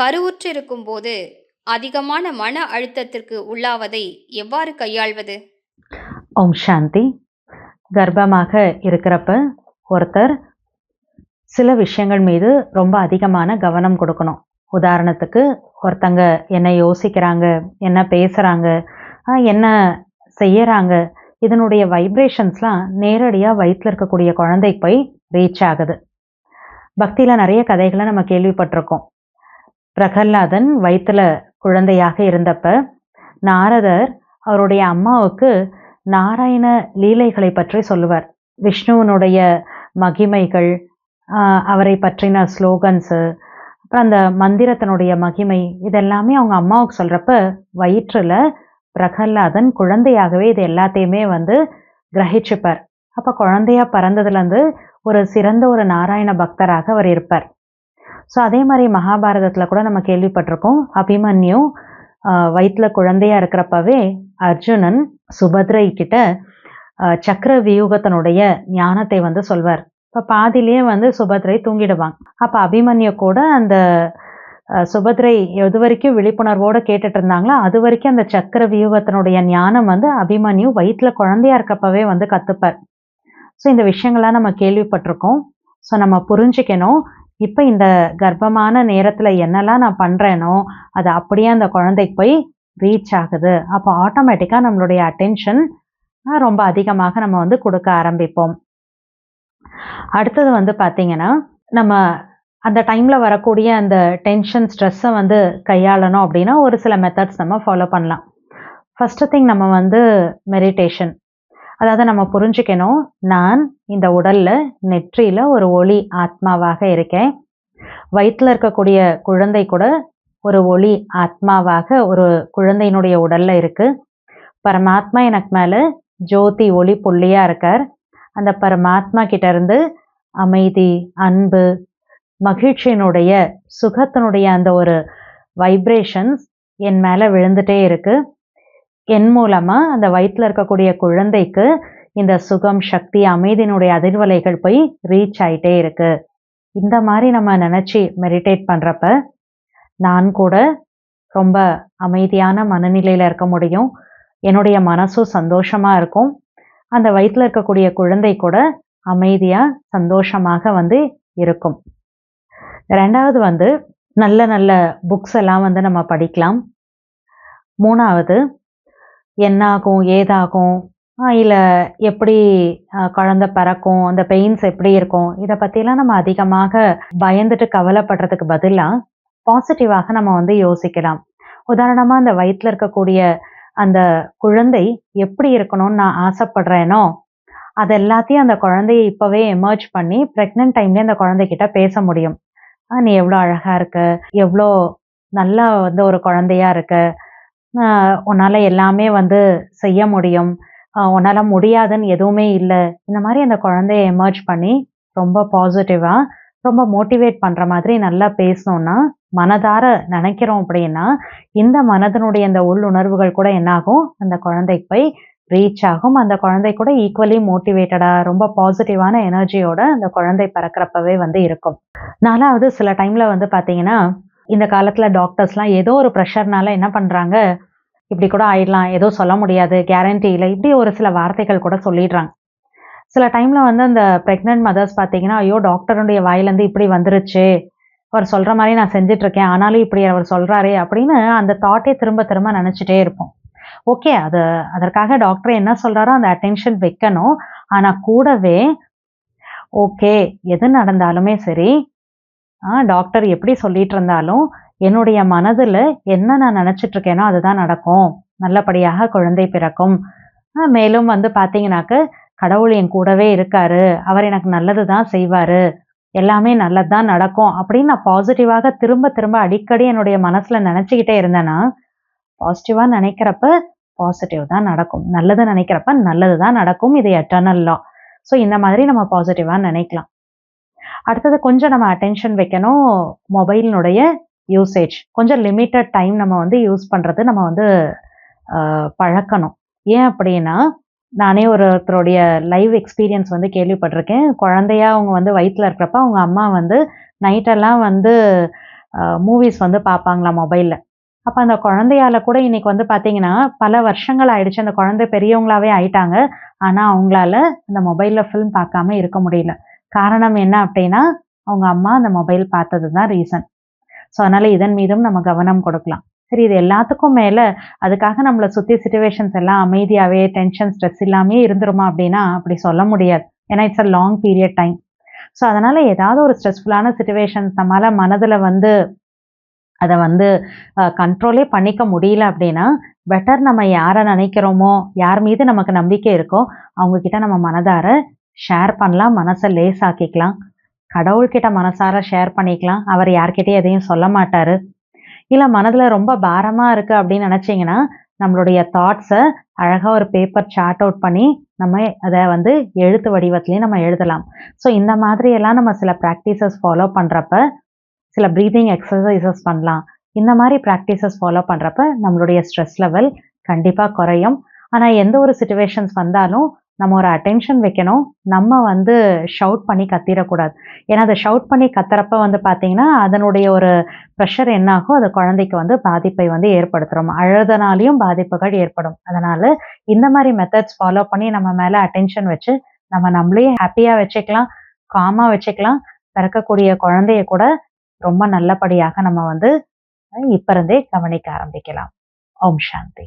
கருவுற்றிருக்கும் போது அதிகமான மன அழுத்தத்திற்கு உள்ளாவதை எவ்வாறு கையாள்வது? ஓம் சாந்தி. கர்ப்பமாக இருக்கிறப்ப ஒருத்தர் சில விஷயங்கள் மீது ரொம்ப அதிகமான கவனம் கொடுக்கணும். உதாரணத்துக்கு ஒருத்தங்க என்ன யோசிக்கிறாங்க என்ன பேசுகிறாங்க என்ன செய்யறாங்க இதனுடைய வைப்ரேஷன்ஸ்லாம் நேரடியாக வயிற்றில் இருக்கக்கூடிய குழந்தை போய் ரீச் ஆகுது. பக்தியில் நிறைய கதைகளை நம்ம கேள்விப்பட்டிருக்கோம். பிரகல்லாதன் வயிற்றுல குழந்தையாக இருந்தப்ப நாரதர் அவருடைய அம்மாவுக்கு நாராயண லீலைகளை பற்றி சொல்லுவார். விஷ்ணுவனுடைய மகிமைகள் அவரை பற்றின ஸ்லோகன்ஸு அப்புறம் அந்த மந்திரத்தினுடைய மகிமை இதெல்லாமே அவங்க அம்மாவுக்கு சொல்கிறப்ப வயிற்றில் பிரகல்லாதன் குழந்தையாகவே இது எல்லாத்தையுமே வந்து கிரகிச்சுப்பார். அப்போ குழந்தையாக பிறந்ததுலேருந்து ஒரு சிறந்த ஒரு நாராயண பக்தராக அவர் இருப்பார். ஸோ அதே மாதிரி மகாபாரதத்தில் கூட நம்ம கேள்விப்பட்டிருக்கோம். அபிமன்யு வயிற்றில் குழந்தையாக இருக்கிறப்பவே அர்ஜுனன் சுபத்ரை கிட்ட சக்கர வியூகத்தினுடைய ஞானத்தை வந்து சொல்வார். இப்போ பாதியிலேயே வந்து சுபத்ரை தூங்கிடுவாங்க அப்போ அபிமன்யு கூட அந்த சுபத்ரை எது வரைக்கும் விழிப்புணர்வோடு கேட்டுட்டு இருந்தாங்களோ அது வரைக்கும் அந்த சக்கர வியூகத்தினுடைய ஞானம் வந்து அபிமன்யு வயிற்றில் குழந்தையா இருக்கப்பவே வந்து கற்றுப்பார் ஸோ இந்த விஷயங்கள்லாம் நம்ம கேள்விப்பட்டிருக்கோம். ஸோ நம்ம புரிஞ்சுக்கணும். இப்போ இந்த கர்ப்பமான நேரத்தில் என்னெல்லாம் நான் பண்ணுறேனோ அது அப்படியே அந்த குழந்தைக்கு போய் ரீச் ஆகுது. அப்போ ஆட்டோமேட்டிக்காக நம்மளுடைய அட்டென்ஷன் ரொம்ப அதிகமாக நம்ம வந்து கொடுக்க ஆரம்பிப்போம். அடுத்தது வந்து பார்த்தீங்கன்னா நம்ம அந்த டைமில் வரக்கூடிய அந்த டென்ஷன் ஸ்ட்ரெஸ்ஸை வந்து கையாளணும் அப்படின்னா ஒரு சில மெத்தட்ஸ் நம்ம ஃபாலோ பண்ணலாம். ஃபஸ்ட்டு திங் நம்ம வந்து மெடிடேஷன் அதாவது நம்ம புரிஞ்சுக்கணும் நான் இந்த உடல்ல நெற்றியில ஒரு ஒளி ஆத்மாவாக இருக்கேன். வயிற்றில் இருக்கக்கூடிய குழந்தை கூட ஒரு ஒளி ஆத்மாவாக ஒரு குழந்தையினுடைய உடல்ல இருக்கு. பரமாத்மா எனக்கு மேல ஜோதி ஒளி புள்ளியா இருக்கார். அந்த பரமாத்மா கிட்ட இருந்து அமைதி அன்பு மகிழ்ச்சியினுடைய சுகத்தினுடைய அந்த ஒரு வைப்ரேஷன்ஸ் என் மேல விழுந்துட்டே இருக்கு. என் மூலமா அந்த வயிற்றில் இருக்கக்கூடிய குழந்தைக்கு இந்த சுகம் சக்தி அமைதியினுடைய அதிர்வலைகள் போய் ரீச் ஆயிட்டே இருக்கு. இந்த மாதிரி நம்ம நினைச்சு மெடிடேட் பண்றப்ப நான் கூட ரொம்ப அமைதியான மனநிலையில இருக்க முடியும். என்னுடைய மனசும் சந்தோஷமா இருக்கும். அந்த வயிற்றில் இருக்கக்கூடிய குழந்தை கூட அமைதியா சந்தோஷமாக வந்து இருக்கும். ரெண்டாவது வந்து நல்ல நல்ல புக்ஸ் எல்லாம் வந்து நம்ம படிக்கலாம். மூணாவது என்னாகும் ஏதாகும்? இல்லை எப்படி குழந்தை பிறக்கும் அந்த பெயின்ஸ் எப்படி இருக்கும்? இதை பற்றிலாம் நம்ம அதிகமாக பயந்துட்டு கவலைப்படுறதுக்கு பதிலாக பாசிட்டிவாக நம்ம வந்து யோசிக்கலாம். உதாரணமாக அந்த வயிற்றில் இருக்கக்கூடிய அந்த குழந்தை எப்படி இருக்கணும்னு நான் ஆசைப்படுறேனோ அது எல்லாத்தையும் அந்த குழந்தைய இப்போவே எமர்ஜ் பண்ணி ப்ரெக்னென்ட் டைம்லேயே அந்த குழந்தைகிட்ட பேச முடியும். நீ எவ்வளோ அழகாக இருக்க எவ்வளோ நல்லா வந்து ஒரு குழந்தையா இருக்க உன்னால் எல்லாமே வந்து செய்ய முடியும். உன்னால் முடியாதுன்னு எதுவுமே இல்லை. இந்த மாதிரி அந்த குழந்தைய எமர்ஜ் பண்ணி ரொம்ப பாசிட்டிவாக ரொம்ப மோட்டிவேட் பண்ணுற மாதிரி நல்லா பேசணும்னா மனதார நினைக்கிறோம் அப்படின்னா இந்த மனதனுடைய அந்த உள்ளுணர்வுகள் கூட என்னாகும் அந்த குழந்தைக்கு போய் ரீச் ஆகும். அந்த குழந்தை கூட ஈக்குவலி மோட்டிவேட்டடாக ரொம்ப பாசிட்டிவான எனர்ஜியோட அந்த குழந்தை பிறக்கிறப்பவே வந்து இருக்கும். நாலாவது சில டைமில் வந்து பார்த்தீங்கன்னா இந்த காலத்தில் டாக்டர்ஸ்லாம் ஏதோ ஒரு ப்ரெஷர்னால என்ன பண்ணுறாங்க இப்படி கூட ஆயிடலாம். ஏதோ சொல்ல முடியாது. கேரண்டி இல்லை. இப்படி ஒரு சில வார்த்தைகள் கூட சொல்லிடுறாங்க. சில டைமில் வந்து அந்த ப்ரெக்னென்ட் மதர்ஸ் பார்த்தீங்கன்னா ஐயோ டாக்டருடைய வாயிலேருந்து இப்படி வந்துருச்சு. அவர் சொல்கிற மாதிரி நான் செஞ்சிட்ருக்கேன் ஆனாலும் இப்படி அவர் சொல்கிறாரு அப்படின்னு அந்த தாட்டே திரும்ப திரும்ப நினச்சிட்டே இருப்போம். ஓகே அது அதற்காக டாக்டர் என்ன சொல்கிறாரோ அந்த அட்டென்ஷன் வைக்கணும். ஆனால் கூடவே ஓகே எது நடந்தாலுமே சரி ஆ டாக்டர் எப்படி சொல்லிட்டு இருந்தாலும் என்னுடைய மனதில் என்ன நான் நினச்சிட்டு இருக்கேனோ அதுதான் நடக்கும். நல்லபடியாக குழந்தை பிறக்கும். மேலும் வந்து பார்த்தீங்கன்னாக்க கடவுள் என் கூடவே இருக்காரு. அவர் எனக்கு நல்லது தான் செய்வார். எல்லாமே நல்லது தான் நடக்கும் அப்படின்னு நான் பாசிட்டிவாக திரும்ப திரும்ப அடிக்கடி என்னுடைய மனசில் நினச்சிக்கிட்டே இருந்தேன்னா பாசிட்டிவாக நினைக்கிறப்ப பாசிட்டிவ் தான் நடக்கும். நல்லது நினைக்கிறப்ப நல்லது தான் நடக்கும். இது எட்டர்னல் லா ஸோ இந்த மாதிரி நம்ம பாசிட்டிவாக நினைக்கலாம். அடுத்தது கொஞ்சம் நம்ம அட்டென்ஷன் வைக்கணும். மொபைலினுடைய யூசேஜ் கொஞ்சம் லிமிட்டட் டைம் நம்ம வந்து யூஸ் பண்ணுறது நம்ம வந்து பழக்கணும். ஏன் அப்படின்னா நானே ஒருத்தருடைய லைவ் எக்ஸ்பீரியன்ஸ் வந்து கேள்விப்பட்டிருக்கேன். குழந்தையா அவங்க வந்து வயிற்றில் இருக்கிறப்ப அவங்க அம்மா வந்து நைட்டெல்லாம் வந்து மூவிஸ் வந்து பார்ப்பாங்களா மொபைலில் அப்போ அந்த குழந்தையால கூட இன்னைக்கு வந்து பார்த்தீங்கன்னா பல வருஷங்கள் ஆயிடுச்சு. அந்த குழந்தை பெரியவங்களாவே ஆயிட்டாங்க. ஆனால் அவங்களால அந்த மொபைலில் ஃபிலிம் பார்க்காம இருக்க முடியல. காரணம் என்ன அப்படின்னா அவங்க அம்மா அந்த மொபைல் பார்த்தது தான் ரீசன் ஸோ அதனால் இதன் மீதும் நம்ம கவனம் கொடுக்கலாம். சரி இது எல்லாத்துக்கும் மேலே அதுக்காக நம்மளை சுற்றி சுச்சுவேஷன்ஸ் எல்லாம் அமைதியாகவே டென்ஷன் ஸ்ட்ரெஸ் இல்லாமே இருந்துருமா அப்படின்னா அப்படி சொல்ல முடியாது. ஏன்னா it's a long period time so அதனால் ஏதாவது ஒரு ஸ்ட்ரெஸ்ஃபுல்லான சுச்சுவேஷன்ஸ் நம்மளால் மனதில் வந்து அதை வந்து கண்ட்ரோலே பண்ணிக்க முடியல அப்படின்னா பெட்டர் நம்ம யாரை நினைக்கிறோமோ யார் மீது நமக்கு நம்பிக்கை இருக்கோ அவங்கக்கிட்ட நம்ம மனதார ஷேர் பண்ணலாம் மனசை லேஸ் ஆக்கிக்கலாம் கடவுள்கிட்ட மனசார ஷேர் பண்ணிக்கலாம். அவர் யார்கிட்டயும் எதையும் சொல்ல மாட்டார். இல்லை மனதில் ரொம்ப பாரமாக இருக்குது அப்படின்னு நினச்சிங்கன்னா நம்மளுடைய தாட்ஸை அழகாக ஒரு பேப்பர் சார்ட் அவுட் பண்ணி நம்ம அதை வந்து எழுத்து வடிவத்துலேயும் நம்ம எழுதலாம். ஸோ இந்த மாதிரி எல்லாம் நம்ம சில ப்ராக்டிசஸ் ஃபாலோ பண்ணுறப்ப சில ப்ரீதிங் எக்ஸசைசஸ் பண்ணலாம். இந்த மாதிரி ப்ராக்டிசஸ் ஃபாலோ பண்ணுறப்ப நம்மளுடைய ஸ்ட்ரெஸ் லெவல் கண்டிப்பாக குறையும். ஆனால் எந்த ஒரு சுச்சுவேஷன்ஸ் வந்தாலும் நம்ம ஒரு அட்டென்ஷன் வைக்கணும். நம்ம வந்து ஷவுட் பண்ணி கத்திடக்கூடாது ஏன்னா அதை ஷவுட் பண்ணி கத்துறப்ப வந்து பார்த்தீங்கன்னா அதனுடைய ஒரு ப்ரெஷர் என்னாகும்? அது குழந்தைக்கு வந்து பாதிப்பை வந்து ஏற்படுத்துகிறோம் அழுதனாலையும் பாதிப்புகள் ஏற்படும். அதனால் இந்த மாதிரி மெத்தட்ஸ் ஃபாலோ பண்ணி நம்ம மேலே அட்டென்ஷன் வச்சு நம்ம நம்மளையும் ஹாப்பியாக வச்சுக்கலாம் காமாக வச்சுக்கலாம். பிறக்கக்கூடிய குழந்தைய கூட ரொம்ப நல்லபடியாக நம்ம வந்து இப்போ இருந்தே கவனிக்க ஆரம்பிக்கலாம். ஓம் சாந்தி.